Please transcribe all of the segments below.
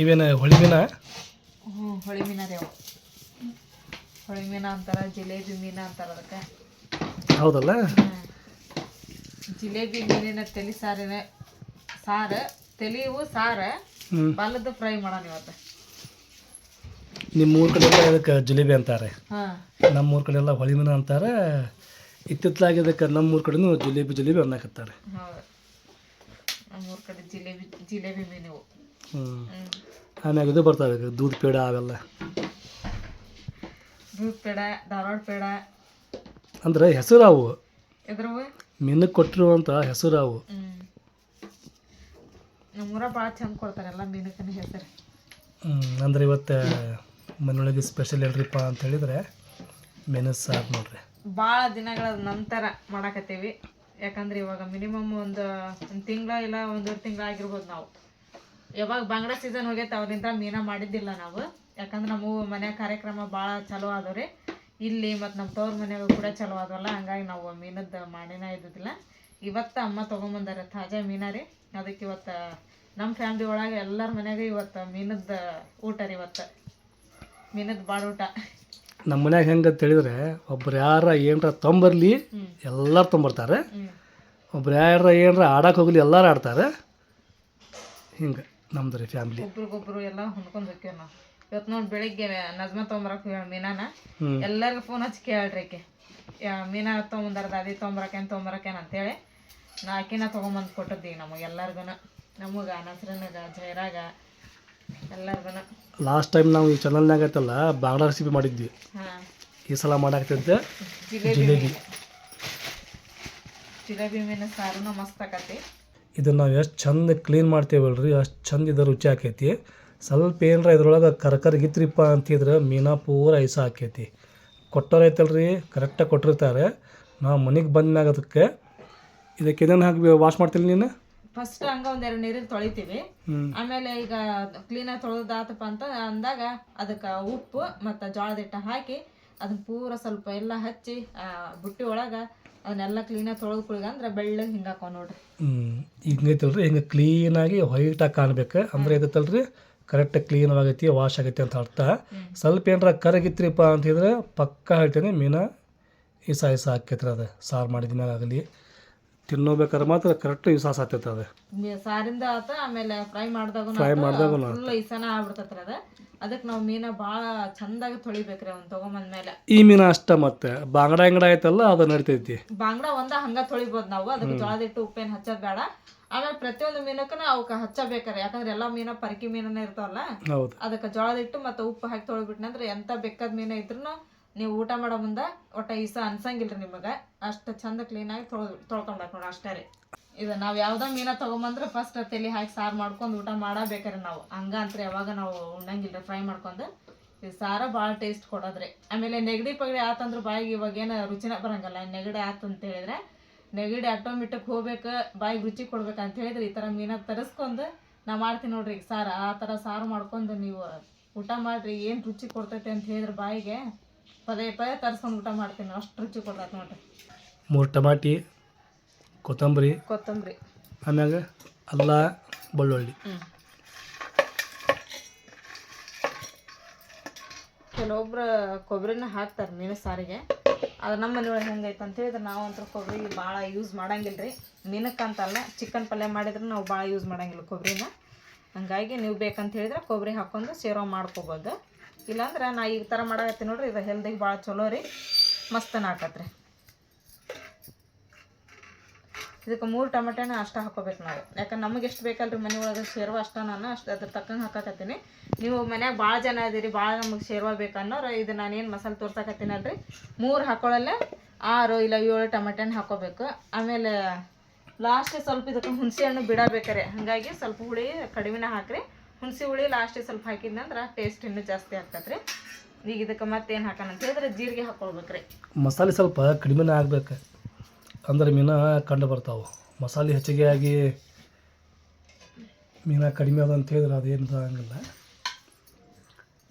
ಇವೇನು ಹೊಳಿ ಮೀನ ಹ್ಞೂ ಹೊಳಿ ಮೀನ ರೀ ಹೊಳಿ ಮೀನ ಅಂತಾರ ಜಿಲೇಬಿ ಮೀನ ಅಂತಾರ ಅದಕ್ಕೆ. ಹೌದಲ್ಲ? ಜಿಲೇಬಿ ಮೀನಿನ ತಲೆ ಸಾರಿನ ಸಾರು ತಲಿವು ಸಾರ ಹ್ಞೂ. ಫ್ರೈ ಮಾಡೋಣ ಇವತ್ತು. ನಿಮ್ಮ ಊರ ಕಡೆ ಎಲ್ಲ ಇದಕ್ಕೆ ಜಿಲೇಬಿ ಅಂತಾರೆ. ಹಾಂ. ನಮ್ಮ ಊರ ಕಡೆ ಎಲ್ಲ ಹೊಳಿ ಮೀನ ಅಂತಾರೆ. ಇತ್ತಿತ್ತಲಾಗಿ ಇದಕ್ಕೆ ನಮ್ಮ ಊರ ಕಡೆನೂ ಜಿಲೇಬಿ ಜಿಲೇಬಿ ಅನ್ನಕತ್ತಾರೆ. ನಮ್ಮ ಊರ ಕಡೆ ಜಿಲೇಬಿ ಜಿಲೇಬಿ ಮೀನು ಆಮ್ಯಾಗ ಇದು ಬರ್ತಾವೆ ಈಗ ದೂದ್ ಪೇಡ ಅವೆಲ್ಲ. ದೂದ್ ಪೇಡ ಧಾರವಾಡ ಪೇಡ. ಅಂದ್ರೆ ಹೆಸರು ಅವು ಮೀನಕ್ಕೆ ಕೊಟ್ಟಿರುವಂಥ ಹೆಸರು ಅವು ನಮ್ಮೂರ ಭಾಳ ಚಂದ ಕೊಡ್ತಾರೆ ಎಲ್ಲ ಮೀನಕ್ಕನ ಹೆಸರು. ಅಂದ್ರೆ ಇವತ್ತು ಮನೆಯೊಳಗೆ ಸ್ಪೆಷಲ್ ಹೇಳ್ರಿಪ್ಪ ಅಂತ ಹೇಳಿದ್ರೆ ಮೆನು ಸಾರು ನೋಡ್ರಿ. ಭಾಳ ದಿನಗಳ ನಂತರ ಮಾಡಾಕತ್ತೀವಿ. ಯಾಕಂದ್ರೆ ಇವಾಗ ಮಿನಿಮಮ್ ಒಂದು ಒಂದು ತಿಂಗಳ ಇಲ್ಲ ಒಂದೂವರೆ ತಿಂಗಳ ಆಗಿರ್ಬೋದು ನಾವು. ಯಾವಾಗ ಬಂಗಡ ಸೀಸನ್ ಹೋಗೈತೆ ಅವರಿಂದ ಮೀನ ಮಾಡಿದ್ದಿಲ್ಲ ನಾವು. ಯಾಕಂದ್ರೆ ನಮ್ಮ ಮನೆ ಕಾರ್ಯಕ್ರಮ ಭಾಳ ಚಲೋ ಆದವ್ರಿ. ಇಲ್ಲಿ ಮತ್ತು ನಮ್ಮ ತವ್ರ ಮನೆಯಾಗ ಕೂಡ ಚಲೋ ಅದವಲ್ಲ ಹಂಗಾಗಿ ನಾವು ಮೀನದ್ದು ಮಾಡಿನ ಇದ್ದಿದ್ದಿಲ್ಲ. ಇವತ್ತು ಅಮ್ಮ ತೊಗೊಂಬಂದಾರೆ ತಾಜಾ ಮೀನ ರೀ. ಅದಕ್ಕೆ ಇವತ್ತು ನಮ್ಮ ಫ್ಯಾಮ್ಲಿ ಒಳಗೆ ಎಲ್ಲರ ಮನೆಯಾಗ ಇವತ್ತು ಮೀನದ ಊಟ ರೀ ಇವತ್ತು. ಮೀನದ ಭಾಳ ಊಟ. ನಮ್ಮ ಮನ್ಯಾಗ ಹೆಂಗೆ ಅಂತ ಹೇಳಿದ್ರೆ ಒಬ್ರು ಯಾರ ಏನರ ತೊಂಬರ್ಲಿ ಎಲ್ಲರು ತೊಂಬರ್ತಾರೆ. ಒಬ್ರು ಯಾರ ಏನರ ಆಡಕ್ಕೆ ಹೋಗ್ಲಿ ಎಲ್ಲರೂ ಆಡ್ತಾರೆ. ಹಿಂಗೆ. ನಮ್ದು ರೀ ಫ್ಯಾಮಿಲಿ ಒಬ್ರಿಗೊಬ್ರು ಎಲ್ಲ ಹೊಂದ್ಕೊಂಡ್ ಹೋಗ್ತೀವಿ ನಾವು. ಇವತ್ತು ನೋಡಿ ಬೆಳಿಗ್ಗೆ ನಜ್ಮಾ ತೊಗೊಂಬರಕ್ ಹೇಳಿ ಮೀನಾನ. ಎಲ್ಲರಿಗೂ ಫೋನ್ ಹಚ್ಚಿ ಕೇಳ್ರಿ ಆಕೆ. ಮೀನ ತೊಗೊಂಬಂದಾರ ದಾದಿ ತೊಗೊಂಬರಕೇನ್ ತೊಗೊಂಬರಕೇನ್ ಅಂತೇಳಿ ನಾ ಆಕಿನ ತೊಗೊಂಬಂದು ಕೊಟ್ಟದ್ದಿ ನಮಗೆ ಎಲ್ಲರಿಗೂ ನಮಗೆ ನಸ್ರನಗ ಜೈರಾಗ ಎಲ್ಲರಿಗೂ ಲಾಸ್ಟ್ ಟೈಮ್ ನಾವು ಈ ಚಾನಲ್ನಾಗ ಐತಲ್ಲ ಬಾಂಗ್ಲಾ ರೆಸಿಪಿ ಮಾಡಿದ್ವಿ. ಹಾಂ. ಈ ಸಲ ಮಾಡಾಕತ್ತಿದ್ದೆ ಜಿಲೇಬಿ ಜಿಲೇಬಿ. ಮೀನು. ಜಿಲೇಬಿ ಮೀನು ಸಾರುನು ಮಸ್ತ್ ಆಕತಿ ಇದನ್ನು ನಾವು ಎಷ್ಟು ಚಂದ ಕ್ಲೀನ್ ಮಾಡ್ತೇವಲ್ರಿ ಅಷ್ಟು ಚಂದ ಇದು ರುಚಿ ಆಕೈತಿ. ಸ್ವಲ್ಪ ಏನರ ಇದ್ರೊಳಗೆ ಕರ್ಕರ್ ಗಿತ್ರಿಪ್ಪ ಅಂತಿದ್ರೆ ಮೀನಾ ಪೂರ ಐಸ ಆಕೈತಿ. ಕೊಟ್ಟೋರು ಐತಲ್ರಿ ಕರೆಕ್ಟಾಗಿ ಕೊಟ್ಟಿರ್ತಾರೆ. ನಾವು ಮನೆಗೆ ಬಂದ್ಮ್ಯಾಗ ಅದಕ್ಕೆ ಇದಕ್ಕೆ ಇದನ್ನು ಹಾಕಿ ವಾಶ್ ಮಾಡ್ತೀನಿ ನೀನು? ಫಸ್ಟ್ ಹಂಗ ಒಂದೆರಡು ನೀರಿಗೆ ತೊಳಿತೀವಿ. ಆಮೇಲೆ ಈಗ ಕ್ಲೀನಾಗಿ ತೊಳೆದಾತಪ್ಪ ಅಂತ ಅಂದಾಗ ಅದಕ್ಕೆ ಉಪ್ಪು ಮತ್ತು ಜೋಳದ ಹಿಟ್ಟು ಹಾಕಿ ಅದನ್ನ ಪೂರ ಸ್ವಲ್ಪ ಎಲ್ಲ ಹಚ್ಚಿ ಬುಟ್ಟಿ ಒಳಗೆ ಅದನ್ನೆಲ್ಲ ಕ್ಲೀನಾಗಿ ತೊಳೆದು ಕುಳಿಗ ಅಂದ್ರೆ ಬೆಳ್ಳಗೆ ಹಿಂಗಾಕೋ ನೋಡ್ರಿ. ಹ್ಞೂ ಹಿಂಗೈತಲ್ರಿ ಹಿಂಗೆ ಕ್ಲೀನಾಗಿ ವೈಟಾಗಿ ಕಾಣ್ಬೇಕು. ಅಂದ್ರೆ ಇದತ್ತಲ್ರಿ ಕರೆಕ್ಟ್ ಕ್ಲೀನ್ ಆಗೈತಿ ವಾಶ್ ಆಗೈತಿ ಅಂತ ಅರ್ಥ. ಸ್ವಲ್ಪ ಏನಾರ ಕರಗಿತ್ರಿಪ್ಪ ಅಂತಿದ್ರೆ ಪಕ್ಕ ಹೇಳ್ತೇನೆ ಮೀನ ಈಸ ಈಸ ಆಕೈತ್ರಿ ಅದು. ಸಾರು ಮಾಡಿದ ಮ್ಯಾಗ ಆಗಲಿ. ತಿನ್ನೋಬೇಕಾದ್ರೆ ಮಾತ್ರ ಕರೆಕ್ಟ್ ಇಸಾಸ್ ಆಗ್ತೈತೆ ಅದು. ಸಾರಿಂದ ಆತ ಆಮೇಲೆ ಫ್ರೈ ಮಾಡಿದಾಗ ಫ್ರೈ ಮಾಡಿದಾಗ ಫುಲ್ ಇಸನ ಆಗ್ಬಿಡ್ತೈತ್ರಿ ಅದ. ಅದಕ್ಕೆ ನಾವು ಮೀನ ಭಾಳ ಚಂದಾಗಿ ತೊಳಿಬೇಕ್ರಿ ಅವ್ನು ತೊಗೊಂಬಂದ್ಮೇಲೆ ಈ ಮೀನ ಅಷ್ಟ ಮತ್ತೆ. ಬಾಂಗಡ ಅಂಗಡ ಐತಲ್ಲ ಅದು ನಡಿತೈತಿ. ಬಾಂಗ್ಡ ಒಂದ ಹಂಗ ತೊಳಿಬೋದು ನಾವು. ಅದಕ್ಕೆ ಜೋಳದಿಟ್ಟು ಉಪ್ಪೇನ್ ಉಪ್ಪೇನು ಹಚ್ಚೋದ್ ಬೇಡ. ಆಮೇಲೆ ಪ್ರತಿಯೊಂದು ಮೀನಕ್ಕೂ ಅವಕ್ಕೆ ಹಚ್ಚಬೇಕಾರೆ. ಯಾಕಂದ್ರೆ ಎಲ್ಲಾ ಮೀನ ಪರಕಿ ಮೀನನೇ ಇರ್ತಾವಲ್ಲ. ಹೌದು. ಅದಕ್ಕೆ ಜೋಳದಿಟ್ಟು ಮತ್ತೆ ಮತ್ತು ಉಪ್ಪು ಹಾಕಿ ತೊಳೆಬಿಟ್ನಂದ್ರೆ ಎಂತ ಬೆಕ್ಕದ ಮೀನ ಇದ್ರು ನೀವು ಊಟ ಮಾಡೋ ಮುಂದ ಒಟ್ಟ ಈಸ ಅನ್ಸಂಗಿಲ್ರಿ ನಿಮಗೆ. ಅಷ್ಟ ಚಂದ ಕ್ಲೀನಾಗಿ ತೊಳ್ ತೊಳ್ಕೊಂಡಾಕ ನೋಡಿ ಅಷ್ಟೇ ರೀ. ಇದು ನಾವು ಯಾವ್ದ ಮೀನ ತಗೊಂಬಂದ್ರೆ ಫಸ್ಟ್ ತಲೆ ಹಾಕಿ ಸಾರು ಮಾಡ್ಕೊಂಡು ಊಟ ಮಾಡಬೇಕ್ರಿ ನಾವು. ಹಂಗ ಅಂತ ಯಾವಾಗ ನಾವು ಉಣ್ಣಂಗಿಲ್ರಿ ಫ್ರೈ ಮಾಡ್ಕೊಂಡು. ಇದು ಸಾರ ಭಾಳ ಟೇಸ್ಟ್ ಕೊಡೋದ್ರಿ. ಆಮೇಲೆ ನೆಗಡಿ ಪಗಡಿ ಆತಂದ್ರೆ ಬಾಯಿಗೆ ಇವಾಗ ಏನ ರುಚಿನ ಬರಂಗಲ್ಲ. ನೆಗಡಿ ಆತು ಅಂತ ಹೇಳಿದ್ರೆ, ನೆಗಡಿ ಆಟೋಮೆಟಿಕ್ ಹೋಗ್ಬೇಕು, ಬಾಯಿಗೆ ರುಚಿ ಕೊಡ್ಬೇಕು ಅಂತ ಹೇಳಿದ್ರೆ ಈ ಥರ ಮೀನ ತರಿಸ್ಕೊಂಡು ನಾ ಮಾಡ್ತೀನಿ ನೋಡ್ರಿ ಈಗ ಸಾರು. ಆ ಥರ ಸಾರು ಮಾಡ್ಕೊಂಡು ನೀವು ಊಟ ಮಾಡ್ರಿ, ಏನು ರುಚಿ ಕೊಡ್ತೈತೆ ಅಂತ ಹೇಳಿದ್ರೆ ಬಾಯಿಗೆ ಪದೇ ಪದೇ ತರಿಸ್ಕೊಂಡು ಊಟ ಮಾಡ್ತೀನಿ. ಅಷ್ಟು ರುಚಿ ಕೊಡ್ತೈತೆ ನೋಡ್ರಿ. ಮೂರು ಟಮಾಟಿ ಕೊತ್ತಂಬರಿ. ಕೊತ್ತಂಬರಿ. ಆಮ್ಯಾಗ ಅಲ್ಲ ಬೆಳ್ಳುಳ್ಳಿ. ಕೆಲವೊಬ್ರು ಕೊಬ್ಬರಿನ ಹಾಕ್ತಾರೆ ಮೀನು ಸಾರಿಗೆ. ಅದು ನಮ್ಮ ಮನೆಯೊಳಗೆ ಹೆಂಗೈತೆ ಅಂತ ಹೇಳಿದ್ರೆ ನಾವು ಅಂತ ಕೊಬ್ಬರಿ ಭಾಳ ಯೂಸ್ ಮಾಡಂಗಿಲ್ಲ ರೀ ಮೀನಕ್ಕಂತಲ್ಲ ಚಿಕನ್ ಪಲ್ಯ ಮಾಡಿದ್ರೆ ನಾವು ಭಾಳ ಯೂಸ್ ಮಾಡಂಗಿಲ್ಲ ಕೊಬ್ಬರಿನ. ಹಂಗಾಗಿ ನೀವು ಬೇಕಂತ ಹೇಳಿದ್ರೆ ಕೊಬ್ಬರಿ ಹಾಕ್ಕೊಂಡು ಸೇರೋ ಮಾಡ್ಕೋಬೋದು. ಇಲ್ಲಾಂದ್ರೆ ನಾ ಈ ಥರ ಮಾಡಕತ್ತೀನಿ ನೋಡ್ರಿ ಇದು ಹೆಲ್ದಿಗೆ ಭಾಳ ಚಲೋ ರೀ. ಮಸ್ತನ ಹಾಕತ್ರಿ ಇದಕ್ಕೆ ಮೂರು ಟೊಮೆಟೊನ ಅಷ್ಟು ಹಾಕೋಬೇಕು ನಾವು. ಯಾಕಂದ್ರೆ ನಮಗೆ ಎಷ್ಟು ಬೇಕಲ್ರಿ ಮನೆ ಒಳಗೆ ಶೇರ್ವ ಅಷ್ಟು ನಾನು ಅಷ್ಟು ಅದ್ರ ತಕ್ಕಂಗೆ ಹಾಕಕತ್ತೀನಿ. ನೀವು ಮನ್ಯಾಗ ಭಾಳ ಜನ ಇದೀರಿ ಭಾಳ ನಮಗೆ ಶೇರ್ವ ಬೇಕನ್ನೋರು ಇದು ನಾನೇನು ಮಸಾಲೆ ತೋರ್ಸಕತ್ತೀನಲ್ರಿ? ಮೂರು ಹಾಕೊಳ್ಳಲ್ಲೇ ಆರು ಇಲ್ಲ ಏಳು ಟೊಮೆಟೊನ ಹಾಕೋಬೇಕು. ಆಮೇಲೆ ಲಾಸ್ಟ್ ಸ್ವಲ್ಪ ಇದಕ್ಕೆ ಹುಣಸೆ ಹಣ್ಣು ಬಿಡಬೇಕಾರೆ. ಹಾಗಾಗಿ ಸ್ವಲ್ಪ ಹುಳಿ ಕಡಿಮೆನ ಹಾಕ್ರಿ. ಹುಣಸೆ ಹುಳಿ ಲಾಸ್ಟಿಗೆ ಸ್ವಲ್ಪ ಹಾಕಿದ್ನಂದ್ರೆ ಟೇಸ್ಟ್ ಇನ್ನೂ ಜಾಸ್ತಿ ಆಗ್ತದ್ರಿ ಈಗ ಇದಕ್ಕೆ ಮತ್ತೇನು ಹಾಕೋಣ ಅಂತ ಹೇಳಿದ್ರೆ ಜೀರಿಗೆ ಹಾಕೊಳ್ಬೇಕ್ರಿ. ಮಸಾಲೆ ಸ್ವಲ್ಪ ಕಡಿಮೆನೇ ಆಗ್ಬೇಕು. ಅಂದ್ರೆ ಮೀನ ಕಂಡು ಬರ್ತಾವೆ. ಮಸಾಲೆ ಹೆಚ್ಚಿಗೆ ಆಗಿ ಮೀನ ಕಡಿಮೆ ಅದ ಅಂತ ಹೇಳಿದ್ರೆ ಅದೇನು ಆಗಂಗಿಲ್ಲ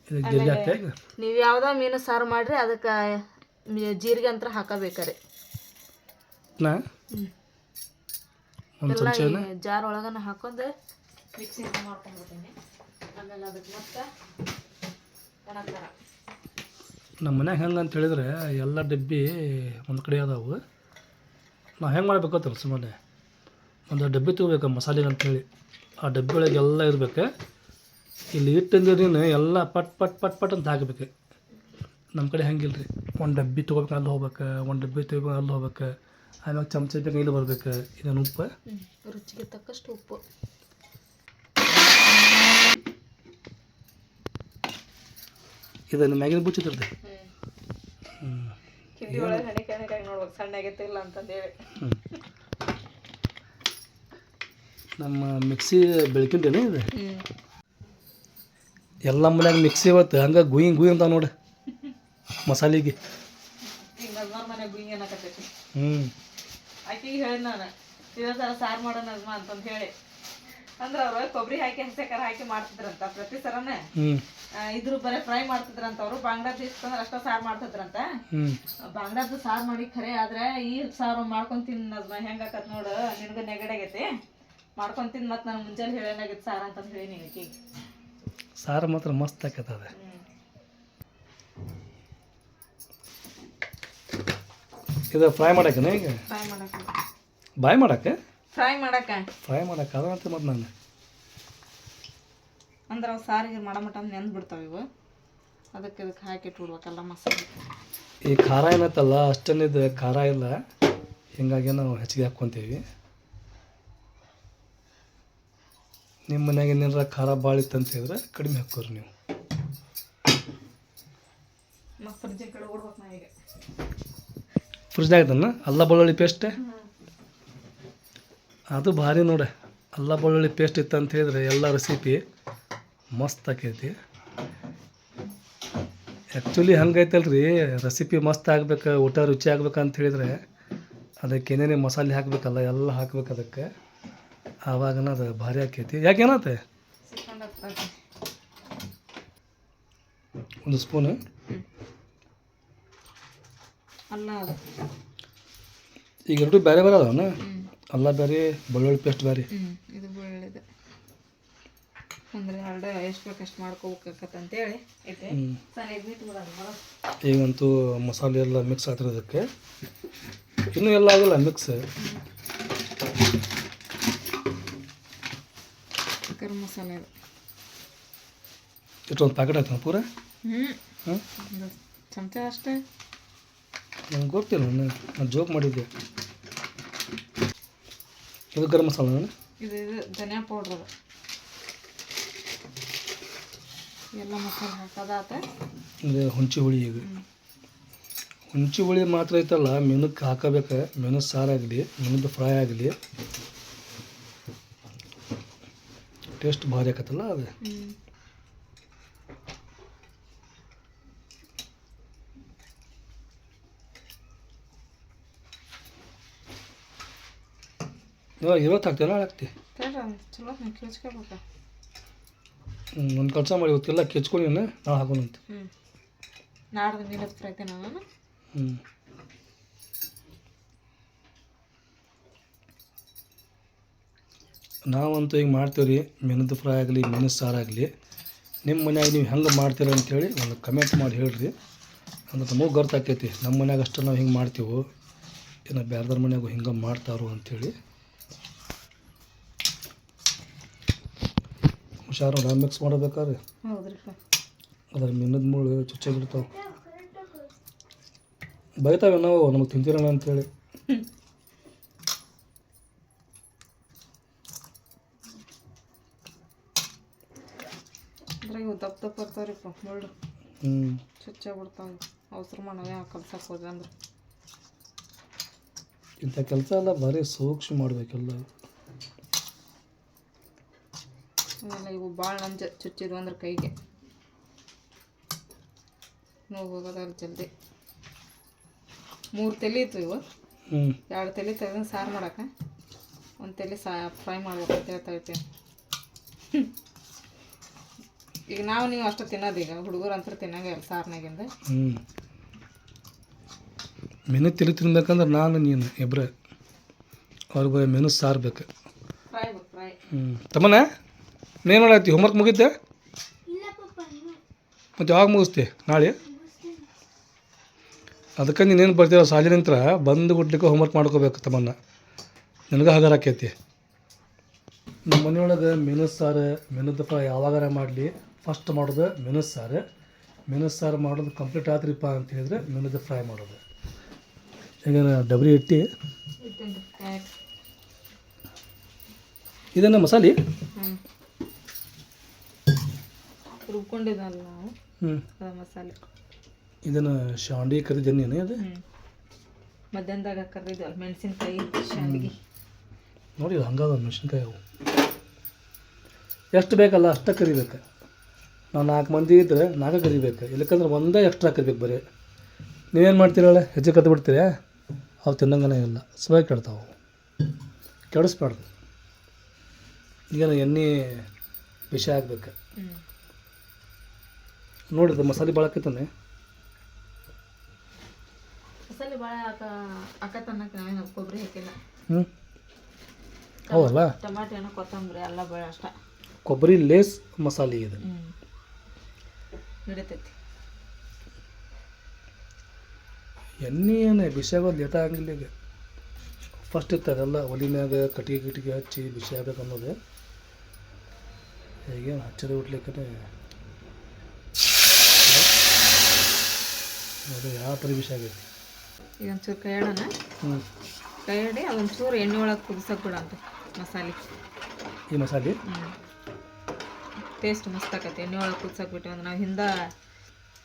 ಇದಕ್ಕೆ ಹಾಕ್ತೆ ಈಗ ನೀವು ಯಾವುದೋ ಮೀನು ಸಾರು ಮಾಡ್ರಿ ಅದಕ್ಕೆ ಜೀರಿಗೆ ಅಂತ ಹಾಕಬೇಕಾರೆ. ನಾ? ಒಂದು ಜಾರ್ ಒಳಗನ ಹಾಕೊಂಡು ಮಿಕ್ಸಿ ಮಾಡ್ಕೊಂಡ್ಬಿಡ್ತೀನಿ. ಆಮೇಲೆ ಆಮೇಲೆ ಅದಕ್ಕೆ ಮತ್ತೆ ಒಣಕಾರ ನಮ್ಮ ಮನ್ಯಾಗ ಹೆಂಗೆ ಅಂತ ಹೇಳಿದ್ರೆ ಎಲ್ಲ ಡಬ್ಬಿ ಒಂದು ಕಡೆ ಅದಾವು. ನಾವು ಹೆಂಗೆ ಮಾಡಬೇಕು ತಿಳಿಸಿ ಸುಮ್ಮನೆ ಒಂದು ಡಬ್ಬಿ ತೊಗೋಬೇಕು ಮಸಾಲೆ ಅಂತೇಳಿ. ಆ ಡಬ್ಬಿ ಒಳಗೆಲ್ಲ ಎಲ್ಲ ಇರಬೇಕು. ಇಲ್ಲಿ ನೀನು ಎಲ್ಲ ಪಟ್ ಪಟ್ ಪಟ್ ಪಟ್ ಅಂತ ಹಾಕಬೇಕು. ನಮ್ಮ ಕಡೆ ಹಂಗಿಲ್ಲ ರೀ ಒಂದು ಡಬ್ಬಿ ತೊಗೋಬೇಕು ಅಲ್ಲಿ ಹೋಗ್ಬೇಕು. ಒಂದು ಡಬ್ಬಿ ತೊಗೋಬೇಕು ಅಲ್ಲಿ ಹೋಗ್ಬೇಕು. ಆಮ್ಯಾಗ ಚಮಚ ಬೇಕು ಇಲ್ಲಿ ಬರ್ಬೇಕು. ಇದನ್ನು ಉಪ್ಪು. ರುಚಿಗೆ ತಕ್ಕಷ್ಟು ಉಪ್ಪು. ಇದನ್ನು ಮ್ಯಾಗಿನ ಬುಚ್ಚಿದ್ರದ್ದು ಹ್ಞೂ ಹಿಂದಿ ಒಳಗೆ ಹಣಿಕೆ ಕಣಿಕಾಗಿ ನೋಡ್ಬೇಕು. ಸಣ್ಣ ಆಗೈತೆ ಇಲ್ಲ ಅಂತಂದೇಳಿ. ನಮ್ಮ ಮಿಕ್ಸಿ ಬೆಳಕಿಂತೇನೆ ಇದು? ಎಲ್ಲ ಮನ್ಯಾಗ ಮಿಕ್ಸಿ ಇವತ್ತು. ಹಂಗೆ ಗುಯಿ ಗುಯಿ ಅಂತ ನೋಡಿ. ಮಸಾಲೆಗೆ. ಹ್ಞೂ ಆಕೆಗೆ ಹೇಳಿ ನಾನು ಇದೇ ಥರ ಸಾರು ಮಾಡೋಣ ಅಜ್ಮಾ ಅಂತಂದು ಹೇಳಿ. ಅಂದ್ರೆ ಅವ್ರು ಕೊಬ್ಬರಿ ಹಾಕಿ ಹಸಿ ಖಾರ ಹಾಕಿ ಮಾಡ್ತಿದ್ರಂತ ಪ್ರತಿ ಸರನೇ. ಹ್ಞೂ ಇದ್ರ ಬರೀ ಫ್ರೈ ಮಾಡ್ತಿದ್ರಂತ ಅವರು ಬಾಂಗ್ಲಾದೇಶ ಅಂದ್ರೆ ಅಷ್ಟ ಸಾರು ಮಾಡ್ತಿದ್ರಂತ. ಬಾಂಗ್ಲಾದ್ ಬಾಂಗ್ಲಾದ ಸಾರು ಮಾಡಿ ಖರೆ ಆದ್ರೆ ಈ ಸಾರು ಮಾಡ್ಕೊಂಡ್ ತಿನ್ ನಜ್ಮಾ ಹೆಂಗ್ ಆಕತ್ ನೋಡು ನಿನಗೂ ನೆಗಡಾಗೈತಿ ಮಾಡ್ಕೊಂಡ್ ತಿನ್ ಮತ್ ನಾನು ಮುಂಜಾನೆ ಹೇಳೇನಾಗಿತ್ತು ಸಾರ್ ಅಂತ ಹೇಳಿ ನೀನು ಸಾರು ಮಾತ್ರ ಮಸ್ತ್ ಆಕತ್ತದ ಇದು ಫ್ರೈ ಮಾಡಕ್ಕೆ ಈಗ? ಫ್ರೈ ಮಾಡಕ ಬಾಯ್ ಮಾಡಕ್ಕೆ? ಫ್ರೈ ಮಾಡಕ್ಕೆ. ಫ್ರೈ ಮಾಡಕ್ಕೆ. ಅದಂತ ಮತ್ತೆ ನಾನು. ಅಂದ್ರೆ ಅವು ಸಾರಿಗೆ ಮಾಡೋ ಮಟ ನೆಂದು ಬಿಡ್ತಾವೆ ಇವು. ಅದಕ್ಕೆ ಇದಕ್ಕೆ ಹಾಕಿ ಇಟ್ಬಿಡ್ಬೇಕಲ್ಲ ಮಸಾಲೆ. ಈ ಖಾರ ಏನತ್ತಲ್ಲ ಅಷ್ಟೇನಿದು ಖಾರ ಇಲ್ಲ. ಹಿಂಗಾಗಿ ನಾವು ಹೆಚ್ಚಿಗೆ ಹಾಕ್ಕೊತೀವಿ. ನಿಮ್ಮ ಮನ್ಯಾಗ ಏನಾರ ಖಾರ ಭಾಳ ಇತ್ತು ಅಂತ ಹೇಳಿದ್ರೆ ಕಡಿಮೆ ಹಾಕೋರಿ ನೀವು. ಫ್ರಿಜ್ದಾಗ ಅಲ್ಲ ಬೆಳ್ಳುಳ್ಳಿ ಪೇಸ್ಟ್ ಅದು ಭಾರಿ ನೋಡ. ಅಲ್ಲ ಬೆಳ್ಳುಳ್ಳಿ ಪೇಸ್ಟ್ ಇತ್ತಂತ ಹೇಳಿದ್ರೆ ಎಲ್ಲ ರೆಸಿಪಿ ಮಸ್ತ್ ಆಕೈತಿ. ಆ್ಯಕ್ಚುಲಿ ಹಂಗೈತಲ್ರಿ ರೆಸಿಪಿ ಮಸ್ತ್ ಆಗ್ಬೇಕು ಊಟ ರುಚಿ ಆಗ್ಬೇಕು ಅಂತ ಹೇಳಿದ್ರೆ ಅದಕ್ಕೆ ಏನೇನೇ ಮಸಾಲೆ ಹಾಕಬೇಕಲ್ಲ ಎಲ್ಲ ಹಾಕ್ಬೇಕು ಅದಕ್ಕೆ. ಆವಾಗನ ಅದು ಭಾರಿ ಆಕೈತಿ. ಯಾಕೆ ಏನಾತೆ? ಒಂದು ಸ್ಪೂನು ಈಗ ಎರಡು ಬೇರೆ ಬೇರೆ ಅದಾವನ? ಅಲ್ಲ ಬೇರೆ ಬೆಳ್ಳುಳ್ಳಿ ಪೇಸ್ಟ್ ಬೇರೆ. ಅಂದ್ರೆ ಎರಡು ಎಷ್ಟು ಬೇಕು ಅಷ್ಟು ಮಾಡ್ಕೋಬೇಕಾಕತ್ತ ಅಂತೇಳಿ ಐತೆ. ಈಗಂತೂ ಮಸಾಲೆ ಎಲ್ಲ ಮಿಕ್ಸ್ ಆಗಿರೋದಕ್ಕೆ ಇನ್ನೂ ಎಲ್ಲ ಆಗಲ್ಲ ಮಿಕ್ಸ್ ಗರಂ ಮಸಾಲೆ ಇದು ಇಷ್ಟೊಂದು ಪ್ಯಾಕೆಟ್ ಆಯ್ತು ಪೂರ? ಹ್ಞೂ ಚಮಚ ಅಷ್ಟೇ. ನಂಗೆ ಗೊತ್ತಿಲ್ಲ ನಾನು ನಾನು ಜೋಕ್ ಮಾಡಿದ್ದೆ. ಇದು ಗರಂ ಮಸಾಲೆ ಇದು ಇದು ಧನಿಯಾ ಪೌಡ್ರ್ ಅದು. ಎಲ್ಲ ಮಸಾಲೆ ಹಾಕೋದಾತ ಇದು ಹುಂಚಿ ಹುಳಿ ಈಗ ಹುಂಚಿ ಹುಳಿ ಮಾತ್ರ ಐತಲ್ಲ ಮೆನಕ್ಕೆ ಹಾಕಬೇಕು. ಮೆನು ಸಾರಾಗಲಿ ಮೆನದು ಫ್ರೈ ಆಗಲಿ. ಟೇಸ್ಟ್ ಭಾರಿ ಆಕತ್ತಲ್ಲ ಅದು. ಇವಾಗ ಇವತ್ತು ಹಾಕ್ತೀವಿ ನಾಳೆ ಹಾಕ್ತಿ? ಚಲೋ ನೀವು ಕೇಳ್ಸ್ಕೊಬೇಕ ಒಂದು ಕೆಲಸ ಮಾಡಿ ಇವತ್ತೆಲ್ಲ ಕೆಚ್ಕೊಂಡು ನಾಳೆ ಹಾಕೋಣಂತ ಹ್ಞೂ ನಾಡ್ದು ಫ್ರೈ ನಾನು. ಹ್ಞೂ ನಾವಂತೂ ಈಗ ಮಾಡ್ತೀವಿ ರೀ ಮೆಣದ ಫ್ರೈ ಆಗಲಿ ಮೆಣಸು ಸಾರಾಗಲಿ ನಿಮ್ಮ ಮನ್ಯಾಗ ನೀವು ಹೆಂಗೆ ಮಾಡ್ತೀರ ಅಂತೇಳಿ ಒಂದು ಕಮೆಂಟ್ ಮಾಡಿ ಹೇಳ್ರಿ. ಅಂದ್ರೆ ನಮಗೆ ಗೊತ್ತಾಕೈತಿ ನಮ್ಮ ಮನ್ಯಾಗ ಅಷ್ಟು ನಾವು ಹಿಂಗೆ ಮಾಡ್ತೀವೋ ಏನೋ ಬೇರೆದವ್ರ ಮನೆಯಾಗೂ ಹಿಂಗೆ ಮಾಡ್ತಾರೋ ಅಂಥೇಳಿ ಹುಷಾರು ನಾನು ಮಿಕ್ಸ್ ಮಾಡಬೇಕಾದ್ರೆ? ಹೌದ್ರಿಪ್ಪ ಅದ್ರ ಮಿನ್ನದ ಮುಳ್ಳು ಚುಚ್ಚಾಗಿರ್ತಾವೆ ಬೈತಾವೆ ನಾವು ನಮಗೆ ತಿಂತಿರೋಣ ಅಂತೇಳಿ. ಅಂದ್ರೆ ಇವು ದಪ್ಪ ದಪ್ಪ ಬರ್ತಾವ್ರಿಪ್ಪ ಮುಳ್ಳು. ಹ್ಞೂ ಚುಚ್ಚೆ ಬಿಡ್ತಾವೆ ಅವಸರ ಮಾಡವೆ ಕಲ್ಸಕ್ಕೆ ಹೋದ್ರೆ ಅಂದ್ರೆ. ಇಂಥ ಕೆಲಸ ಎಲ್ಲ ಭಾರಿ ಸೂಕ್ಷ್ಮ ಮಾಡಬೇಕೆಲ್ಲ. ಆಮೇಲೆ ಇವು ಭಾಳ ನಂಜ ಚುಚ್ಚಿದ್ವು ಅಂದ್ರೆ ಕೈಗೆ. ನೋವು ಹೋಗೋದಲ್ಲ ಜಲ್ದಿ. ಮೂರು ತಲೆ ಇತ್ತು ಇವು. ಎರಡು ತಲೆ ತೆಗೆದು ಸಾರು ಮಾಡಕ್ಕೆ ಒಂದು ತಲೆ ಸಾ ಫ್ರೈ ಮಾಡ್ಬೇಕು ಅಂತ ಹೇಳ್ತಾ ಇರ್ತೀನಿ ಈಗ ನಾವು ನೀವು ಅಷ್ಟು ತಿನ್ನೋದು ಈಗ ಹುಡುಗರು ಅಂತ ತಿನ್ನಂಗೆ ಇಲ್ಲ ಸಾರ್ನಾಗಿಂದ. ಮೆನು ತಿಳಿ ತಿನ್ಬೇಕಂದ್ರೆ ನಾನು ನೀನು ಇಬ್ಬರೇ ಅವ್ರಿಗೆ ಮೆನು ಸಾರು ಬೇಕು ಫ್ರೈ ಫ್ರೈ. ಹ್ಞೂ ತಮ್ಮನ ನೀನು ಮಾಡತ್ತಿ ಹೋಮ್ವರ್ಕ್ ಮುಗಿದ್ದೆ ಮತ್ತು ಯಾವಾಗ ಮುಗಿಸ್ತಿ? ನಾಳೆ? ಅದಕ್ಕೆ ನೀನೇನು ಬರ್ತೀರ ಸಾಲಿ ನಂತರ ಬಂದು ಹೋಮ್ ಹೋಮ್ವರ್ಕ್ ಮಾಡ್ಕೋಬೇಕು ತಮ್ಮನ್ನು. ನಿನಗೆ ಹಗರ ಆಕೈತಿ. ನಮ್ಮ ಮನೆಯೊಳಗೆ ಮೆಣಸು ಸಾರು ಮೆಣದ ಫ್ರೈ ಯಾವಾಗಾರ ಮಾಡಲಿ. ಫಸ್ಟ್ ಮಾಡೋದು ಮೆಣಸು ಸಾರು. ಮೆಣಸು ಸಾರು ಮಾಡೋದು ಕಂಪ್ಲೀಟ್ ಆದ್ರಿಪ್ಪ ಅಂತ ಹೇಳಿದ್ರೆ ಮೆಣದ ಫ್ರೈ ಮಾಡೋದು. ಈಗ ಡಬರಿ ಇಟ್ಟು ಇದನ್ನ ಮಸಾಲೆ? ಹ್ಞೂ ರುಬ್ಕೊಂಡಿದ್ದಲ್ಲ ನಾವು. ಹ್ಞೂ ಅದ ಮಸಾಲೆ. ಇದನ್ನು ಶಾಂಡಿ ಕರಿದೇನೇನೆ ಅದು? ಹ್ಞೂ ಮಧ್ಯಾಹ್ನದಾಗ ಕರ್ದಿದ್ವಲ್ಲ ಮೆಣಸಿನ್ಕಾಯಿ ಶಾಂಡಿಗೆ. ನೋಡಿ ಇದು ಹಂಗಾದ ಮೆಣಸಿನ್ಕಾಯಿ ಅವು. ಎಷ್ಟು ಬೇಕಲ್ಲ ಅಷ್ಟೇ ಕರಿಬೇಕು. ನಾವು ನಾಲ್ಕು ಮಂದಿ ಇದ್ದರೆ ನಾಲ್ಕು ಕರಿಬೇಕು. ಇಲ್ಲಕ್ಕಂದ್ರೆ ಒಂದೇ ಎಕ್ಸ್ಟ್ರಾ ಕರಿಬೇಕು ಬರೀ. ನೀವೇನು ಮಾಡ್ತೀರಲ್ಲ? ಹೆಚ್ಚು ಕತ್ ಬಿಡ್ತೀರಾ? ಅವು ತಿನ್ನಂಗನೇ ಇಲ್ಲ. ಸುವಾಗಿ ಕೆಡ್ತಾವೆ ಕೆಡಿಸ್ಬಾರ್ದು. ಈಗ ಎಣ್ಣೆ ವಿಷ ಆಗ್ಬೇಕು. ಹ್ಞೂ ನೋಡಿದ್ರೆ ಮಸಾಲೆ ಭಾಳ ಆಕೈತಾನೆ ಮಸಾಲೆ ಭಾಳ ನಾವೇನು ಕೊಬ್ಬರಿ ಹಾಕಿಲ್ಲ. ಹ್ಞೂ ಹೌದಲ್ಲ? ಟಮಾಟಿ ಹಣ್ಣು ಕೊತ್ತಂಬರಿ ಎಲ್ಲ ಬೇಳೆ ಅಷ್ಟ. ಕೊಬ್ಬರಿ ಲೇಸ್ ಮಸಾಲೆ ಇದು. ನಡೀತೈತಿ ಎಣ್ಣೆ ಏನು ಬಿಸಿ ಆಗೋದು ಲೇಟ್ ಆಗಂಗಿಲ್ಲ ಈಗ. ಫಸ್ಟ್ ಇತ್ತು ಅದೆಲ್ಲ ಒಲಿ ಮ್ಯಾಗ ಕಟ್ಟಿಗೆ ಗಿಟಿಗೆ ಹಚ್ಚಿ ಬಿಸಿ ಆಗ್ಬೇಕು ಅನ್ನೋದು ಈಗೇನು ಹಚ್ಚದ ಬಿಡ್ಲಿಕ್ಕೆ ಅದು ಯಾವ ಪರಿ ಆಗೈತಿ. ಈಗ ಒಂಚೂರು ಕೈ ಇಡೋಣ ಹ್ಞೂ ಕೈ ಇಡಿ ಅದೊಂಚೂರು ಎಣ್ಣೆ ಒಳಗೆ ಕುದಿಸೋಕೆ ಬಿಡಂತ ಮಸಾಲೆ. ಈ ಮಸಾಲೆ? ಹ್ಞೂ ಟೇಸ್ಟ್ ಮಸ್ತ್ ಆಕತಿ. ಎಣ್ಣೆ ಒಳಗೆ ಕುದಿಸೋಕೆ ಬಿಟ್ಟಿವಿ ಅಂದ್ರೆ ನಾವು ಹಿಂದೆ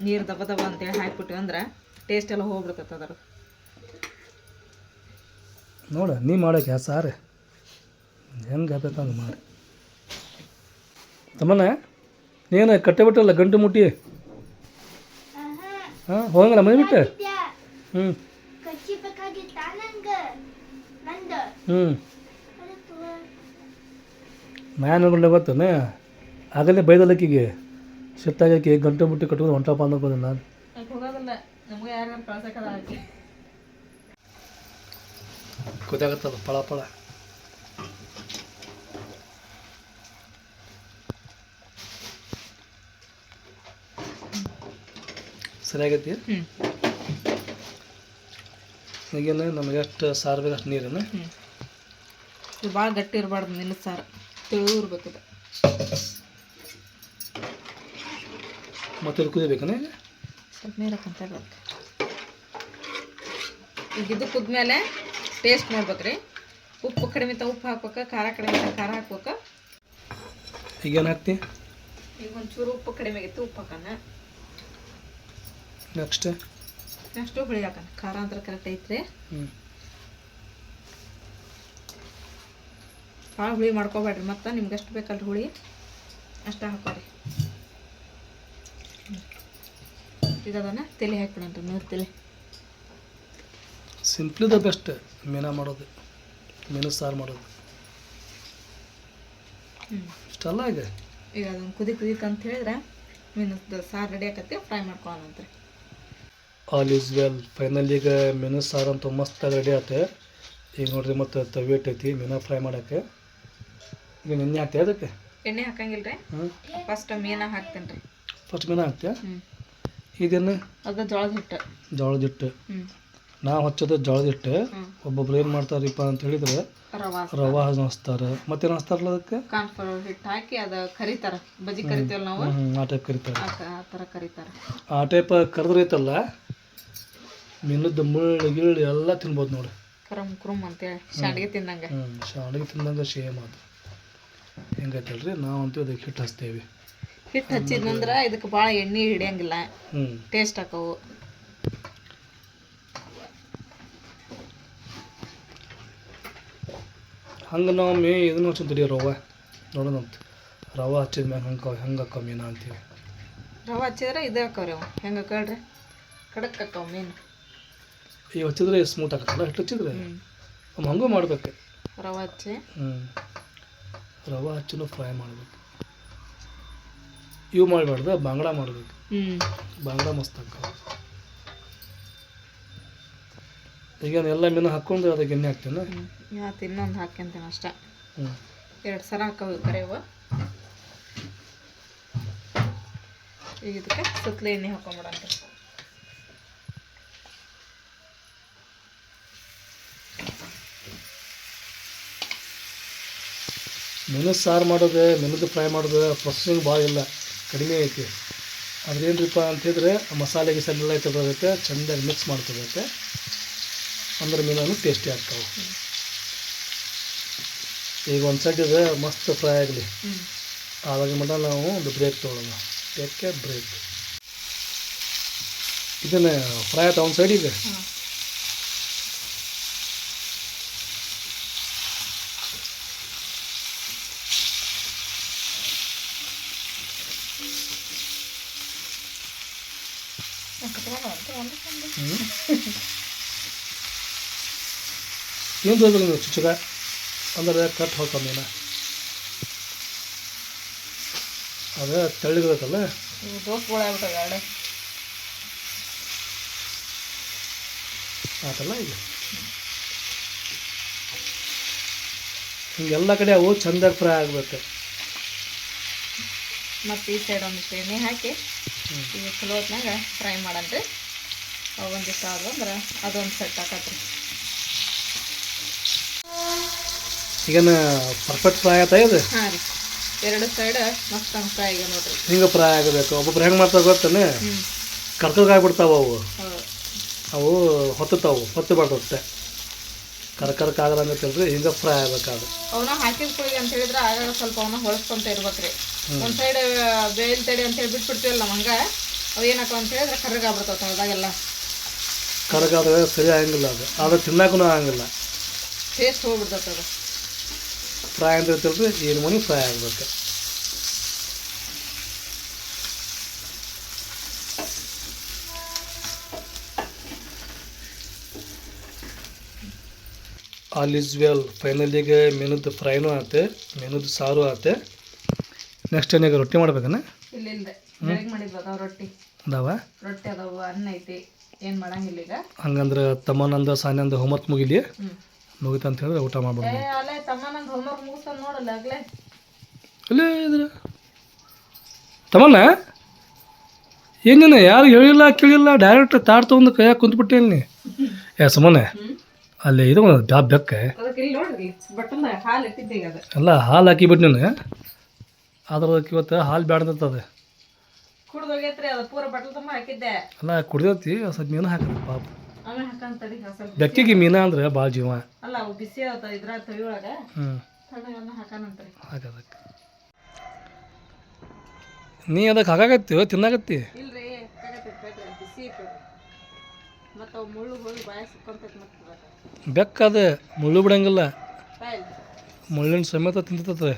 ನೀರು ದಬ ದಬ ಅಂತೇಳಿ ಹಾಕ್ಬಿಟ್ಟು ಅಂದ್ರೆ ಟೇಸ್ಟ್ ಎಲ್ಲ ಹೋಗ್ಬಿಡ್ತೈತೆ ಅದರ ನೋಡ ನೀ ಮಾಡೋಕೆ ಯಾ ಸಾರು. ಹೆಂಗೆ ಆಗ್ಬೇಕು ಹಂಗೆ ಮಾಡಿ. ತಮ್ಮನ ನೀನು ಕಟ್ಟೆ ಬಿಟ್ಟಲ್ಲ ಗಂಟು ಮುಟ್ಟಿ? ಹಾಂ ಹೋಗಂಗಲ್ಲ ಮನೆ ಬಿಟ್ಟು. ಹ್ಞೂ ಹ್ಞೂ ನಾನು ಅನ್ಕೊಂಡೆ ಗೊತ್ತೇನೆ? ಆಗಲೇ ಬೈದಲ್ಲಕ್ಕಿಗೆ ಸಿಟ್ಟಾಗಕ್ಕೆ ಗಂಟೆ ಮುಟ್ಟಿ ಕಟ್ಕೊಂಡು ಹೊಂಟಪ್ಪ ಅನ್ನೋದು ನಾನು. ಕೂತಾಗತ್ತದ ಪಳ ನಮಗೆ ಸರಿಯಾಗೈತಿ? ಈಗೇನು ನಮಗೆ ಎಷ್ಟು ಸಾರು ಬೇಕು ಅಷ್ಟು ನೀರನ್ನು ಇದು ಭಾಳ ಗಟ್ಟಿ ಇರಬಾರ್ದು ನಿನ್ನ ಸಾರು. ತೆಳು ಇರ್ಬೇಕು ಇದು. ಮತ್ತೆ ಕುದಿಬೇಕನ ಸ್ವಲ್ಪ ನೀರು ಹಾಕಂತ ಇರ್ಬೇಕು ಈಗ ಇದು ಕುದ್ಮೇಲೆ ಟೇಸ್ಟ್ ನೋಡ್ಬೇಕ್ರಿ ಉಪ್ಪು ಕಡಿಮೆ ತ ಉಪ್ಪು ಹಾಕ್ಬೇಕು ಖಾರ ಕಡಿಮೆ ತ ಖಾರ ಹಾಕ್ಬೇಕು. ಈಗೇನು ಹಾಕ್ತಿ? ಈಗ ಒಂಚೂರು ಉಪ್ಪು ಕಡಿಮೆ ಆಗಿತ್ತು ಉಪ್ಪು ಹಾಕೋಣ. ನೆಕ್ಸ್ಟ್. ನೆಕ್ಸ್ಟು ಹುಳಿ ಹಾಕೋಣ ಖಾರ ಅಂದ್ರೆ ಕರೆಕ್ಟ್ ಐತ್ರಿ. ಹ್ಞೂ ಭಾಳ ಹುಳಿ ಮಾಡ್ಕೋಬೇಡ್ರಿ ಮತ್ತು ನಿಮ್ಗೆ ಎಷ್ಟು ಬೇಕಲ್ರಿ ಹುಳಿ? ಅಷ್ಟು ಹಾಕೋರಿ. ಈಗ ಅದನ್ನು ತಲೆ ಹಾಕ್ಬಿಡಣ್ರಿ ನೀರು ತಲೆ. ಸಿಂಪ್ಲಿ ದ ಬೆಸ್ಟ್ ಮೀನಾ ಮಾಡೋದು ಮೀನು ಸಾರು ಮಾಡೋದು. ಇಷ್ಟಲ್ಲ ಈಗ? ಈಗ ಅದನ್ನು ಕುದಿ ಕುದಿಕ್ ಅಂತ ಹೇಳಿದ್ರೆ ಮೀನು ಸಾರು ರೆಡಿ ಆಕತಿ ಫ್ರೈ ಮಾಡ್ಕೊಳ್ಳೋಣಂತ್ರಿ ಆಲ್ ಈಸ್ ವೆಲ್ ಫೈನಲ್ ಈಗ ಮೆನು ಸಾರು ಅಂತ ಮಸ್ತಾಗಿ ರೆಡಿ ಆಯ್ತು ಈಗ ನೋಡ್ರಿ ಮತ್ತು ತವಿ ಇಟ್ಟೈತಿ ಮೀನಾ ಫ್ರೈ ಮಾಡೋಕ್ಕೆ. ಈಗ ನೆನ್ನೆ ಹಾಕ್ತೆ ಅದಕ್ಕೆ? ಎಣ್ಣೆ ಹಾಕಂಗಿಲ್ಲ ರೀ ಫಸ್ಟ್ ಮೀನ ಹಾಕ್ತೇನೆ ರೀ ಫಸ್ಟ್ ಮೀನಾ ಹಾಕ್ತೆ? ಹ್ಞೂ ಇದೇನು ಅದು ಜೋಳದ ಹಿಟ್ಟು. ಜೋಳದ ಹಿಟ್ಟು. ನಾವು ಹಚ್ಚೋದು ಜೋಳದ ಹಿಟ್ಟು. ಒಬ್ಬೊಬ್ರು ಏನು ಮಾಡ್ತಾರಪ್ಪ ಅಂತ ಹೇಳಿದ್ರೆ ರವಾ ಹಚ್ತಾರೆ ಮತ್ತೇನು ಹಚ್ತಾರಲ್ಲ ಅದಕ್ಕೆ? ಕಾನ್ಫ್ಲವರ್ ಹಿಟ್ಟು ಹಾಕಿ ಅದು ಕರಿತಾರೆ. ಬಜ್ಜಿ ಕರಿತೀವಲ್ಲ ನಾವು? ಆ ಟೈಪ್ ಕರಿತಾರೆ. ಆ ಥರ ಕರಿತಾರೆ. ಆ ಟೈಪ್ ಕರೆದ್ರೈತಲ್ಲ? ಮೀನದ್ದು ಮುಳ್ಳು ಗಿಳ್ಳು ಎಲ್ಲ ತಿನ್ಬೋದು ನೋಡಿ. ಕರಮ್ ಕುರುಮ್ ಅಂತೇಳಿ. ಶಾಂಡಿಗೆ ತಿಂದಂಗೆ. ಹ್ಞೂ ಶಾಂಡಿಗೆ ತಿಂದಂಗೆ ಸೇಮ್ ಅದು. ಹೆಂಗೈತಲ್ರಿ? ನಾವಂತೂ ಅದಕ್ಕೆ ಹಿಟ್ಟು ಹಚ್ತೇವೆ. ಹಿಟ್ಟು ಹಚ್ಚಿದ್ನಂದ್ರೆ ಇದಕ್ಕೆ ಭಾಳ ಎಣ್ಣೆ ಹಿಡಿಯಂಗಿಲ್ಲ. ಹ್ಞೂ ಟೇಸ್ಟ್ ಹಾಕವು. ಹಂಗೆ ನಾವು ಮೇ ಇದನ್ನು ಹಚ್ಚಂತೀರಿ ರವ. ನೋಡೋಣಂತ. ರವೆ ಹಚ್ಚಿದ ಮ್ಯಾಗ ಹಂಗೆ ಹೆಂಗೆ ಹಾಕೋ ಮೀನು ಅಂತೀವಿ ರವೆ ಹಚ್ಚಿದ್ರೆ ಇದು ಹಾಕವ್ರಿ ಅವು. ಹೆಂಗೆ ಹಾಕಳ್ರಿ? ಕಡಕ್ ಹಾಕವು ಮೀನು. ಈ ಹಚ್ಚಿದ್ರೆ ಸ್ಮೂತ್ ಆಗುತ್ತಲ್ಲ? ಹಿಟ್ಟು ಹಚ್ಚಿದ್ರೆ ನಮ್ಮ ಹಂಗೂ ಮಾಡ್ಬೇಕು. ರವೆ ಹಚ್ಚಿ. ಹ್ಞೂ ರವೆ ಹಚ್ಚಿನೂ ಫ್ರೈ ಮಾಡಬೇಕು. ಇವು ಮಾಡಬಾರ್ದು? ಬಾಂಗ್ಡಾ ಮಾಡ್ಬೇಕು. ಹ್ಞೂ ಬಾಂಗ್ಡಾ ಮಸ್ತ್ ಹಾಕವು ಈಗ ಎಲ್ಲ ಮೀನು ಹಾಕ್ಕೊಂಡು ಅದಕ್ಕೆ ಎಣ್ಣೆ ಹಾಕ್ತೇನೆ. ಇವತ್ತು ಇನ್ನೊಂದು ಹಾಕ್ಯಂತೇನೆ ಅಷ್ಟೇ. ಹ್ಞೂ ಎರಡು ಸರ ಕರೆ ಕರೆಯವು ಈಗ ಇದಕ್ಕೆ ಸುತ್ತಲೇ ಎಣ್ಣೆ ಹಾಕೊಂಬಿಡಂತ ಮೆನು ಸಾರು ಮಾಡೋದು ಮೆನುದು ಫ್ರೈ ಮಾಡೋದು ಪ್ರೊಸೆಸಿಂಗ್ ಭಾಳ ಇಲ್ಲ ಕಡಿಮೆ ಐತಿ. ಅದ್ರೇನ್ರಿಪ್ಪ ಅಂತಿದ್ರೆ ಮಸಾಲೆ ಐತೆ ಚೆಂದಾಗಿ ಮಿಕ್ಸ್ ಮಾಡ್ಕೋಬೇಕು ಅಂದ್ರೆ ಮೀನನ್ನು ಟೇಸ್ಟಿ ಆಗ್ತಾವೆ. ಈಗ ಒಂದು ಸೈಡ್ ಇದೆ ಮಸ್ತ್ ಫ್ರೈ ಆಗಲಿ. ಆವಾಗ ಮಟ ನಾವು ಒಂದು ಬ್ರೇಕ್ ತೊಗೊಳ್ಳೋಣ ಟೇಕ್ ಬ್ರೇಕ್ ಇದನ್ನ ಫ್ರೈ ಆಯ್ತು ಒಂದು ಸೈಡಿಗೆ ಹಾಂ ಏನು ತೋರ್ಬೇಕು ನೀವು ಚುಚ್ಚಗ. ಅಂದರೆ ಕಟ್ ಹೋಗ್ತಾವ ಅದೇ ಅದು ತೆಳ್ಳಗಿರುತ್ತಲ್ಲ? ಆತಲ್ಲ ಈಗ ಹಿಂಗೆಲ್ಲ ಕಡೆ ಅವು ಚಂದ ಫ್ರೈ ಆಗ್ಬೇಕು ಮತ್ತು ಈ ಸೈಡ್ ಒಂದಿಷ್ಟು ಎಣ್ಣೆ ಹಾಕಿ. ಈಗ ಚಲೋ ಹೊತ್ನಾಗ ಫ್ರೈ ಮಾಡಂತೆ ಅವು ಒಂದಿಷ್ಟು ಆದ್ವು ಅಂದ್ರೆ ಅದೊಂದು ಸೆಟ್ ಹಾಕತ್ರಿ. ಈಗೇನು ಪರ್ಫೆಕ್ಟ್ ಫ್ರೈ ಆಯ್ತಾ ಇದು? ಹಾಂ ರೀ. ಎರಡು ಸೈಡ್ ಮಸ್ತ್ ಅಂತ ಫ್ರೈ ಈಗ ನೋಡ್ರಿ. ಹಿಂಗೆ ಫ್ರೈ ಆಗಬೇಕು. ಒಬ್ಬೊಬ್ರು ಹೆಂಗೆ ಮಾಡ್ತಾರೆ ಗೊತ್ತೇನೆ? ಕರ್ಕರ್ಗಾಗ್ಬಿಡ್ತಾವ ಅವು. ಅವು ಹೊತ್ತತಾವು ಹೊತ್ತು ಬರ್ತತ್ತೆ ಕರ್ಕರ್ಕ ಆಗಲ್ಲ ಅಂತೇಳ್ರಿ ಹಿಂಗೆ ಫ್ರೈ ಅದು ಅವನ್ನ ಹಾಕಿದ ಕುಳಿ ಅಂತ ಹೇಳಿದ್ರೆ ಆಗಾಗ ಸ್ವಲ್ಪ ಅವನ್ನ ಹೊಳಸ್ಕೊಂತ ಇರ್ಬೇಕ್ರಿ ಒಂದು ಸೈಡ್ ಬೇಲ್ ತಡಿ ಅಂತ ಹೇಳಿ ಬಿಟ್ಬಿಡ್ತೀವಲ್ಲ ನಮ್ಮ ಹಂಗ ಅವು ಏನಪ್ಪ ಅಂತ ಹೇಳಿದ್ರೆ ಕರ್ರಗ್ ಆಗ್ಬಿಡ್ತಾವ ತೊಳೆದಾಗೆಲ್ಲ ಕರ್ಗಾದ್ರೆ ಸರಿ ಆಗಂಗಿಲ್ಲ ಅದು. ಆದ್ರೆ ತಿನ್ನಕ್ಕೂ ಆಗಂಗಿಲ್ಲ. ಟೇಸ್ಟ್ ಹೋಗ್ಬಿಡ್ತೈತೆ ಅದು. ಫ್ರೈ ಅಂತ ರೀ ಏನು ಮನಿ ಫ್ರೈ ಆಗ್ಬೇಕು. ಆಲ್ ಈಸ್ ವೆಲ್ ಫೈನಲಿಗೆ ಮೆನುದ್ದು ಫ್ರೈನೂ ಆತೆ ಮೆನುದ್ದು ಸಾರು ಆತೆ. ನೆಕ್ಸ್ಟ್ ಏನಾಗ ರೊಟ್ಟಿ ಮಾಡ್ಬೇಕನ? ರೊಟ್ಟಿ. ಅದಾವ? ರೊಟ್ಟಿ ಅದಾವ ಅನ್ನ ಐತಿ ಏನ್ ಮಾಡಂಗಿಲ್ಲ ಈಗ. ಹಂಗಂದ್ರೆ ತಮ್ಮನಂದ ಸಾನಂದ ಹೋಮತ್ ಮುಗಿಲಿ. ಮುಗಿತು ಅಂತ ಹೇಳಿದ್ರೆ ಊಟ ಮಾಡ್ಬಿಡೋಣ ಏ ಅಲ್ಲೇ ಅಲ್ಲೇ ಇದ್ರ. ತಮ್ಮಣ್ಣ ಏನೇನು ಯಾರು ಹೇಳಿಲ್ಲ ಕೇಳಿಲ್ಲ ಡೈರೆಕ್ಟ್ ತಾಡ್ ತೊಗೊಂಡು ಕೈಯಾಗ ಕುಂತ್ಬಿಟ್ಟೆ ನೀ ಏ ಸುಮ್ಮನೆ ಅಲ್ಲಿ ಇದು ಒಂದು ಡಾಬ್ ಬೆಕ್ಕೆ ಅಲ್ಲ ಹಾಲು ಹಾಕಿಬಿಟ್ಟು ನೀನು. ಅದ್ರದಕ್ಕೆ ಇವತ್ತು ಹಾಲು ಹಾಕಿದ್ದೆ. ಎಲ್ಲ ಕುಡ್ದೈತಿ ಸ್ವಲ್ಪ ಮೀನು ಹಾಕದ ಪಾಪ. ಆಮೇಲೆ ಹಾಕಂತಡಿ ಸ್ವಲ್ಪ ಬೆಕ್ಕಿಗೆ ಮೀನ ಅಂದ್ರೆ ಭಾಳ ಜೀವ. ಅಲ್ಲ ಅವು ಬಿಸಿ ಆತ ಒಳಗ. ಹ್ಞೂ ಹಾಕದಕ್ಕೆ ನೀ ಅದಕ್ಕೆ ಹಾಕಾಗತ್ತಿ ತಿನ್ನಾಕತ್ತಿ? ಇಲ್ರಿ ಹಾಕಾಕತ್ತೈತಿ ಬೇಡ್ರಿ ಅದು ಬಿಸಿ ಐತಿ ಮತ್ತು ಅವು ಮುಳ್ಳು ಹೋಗಿ ಬಾಯ ಸಿಕ್ಕೊಂತೈತಿ ಮತ್ತೆ ಬೆಕ್ಕದ ಮುಳ್ಳು ಬಿಡಂಗಿಲ್ಲ. ಮುಳ್ಳಿನ ಸಮೇತ ತಿಂತದೆ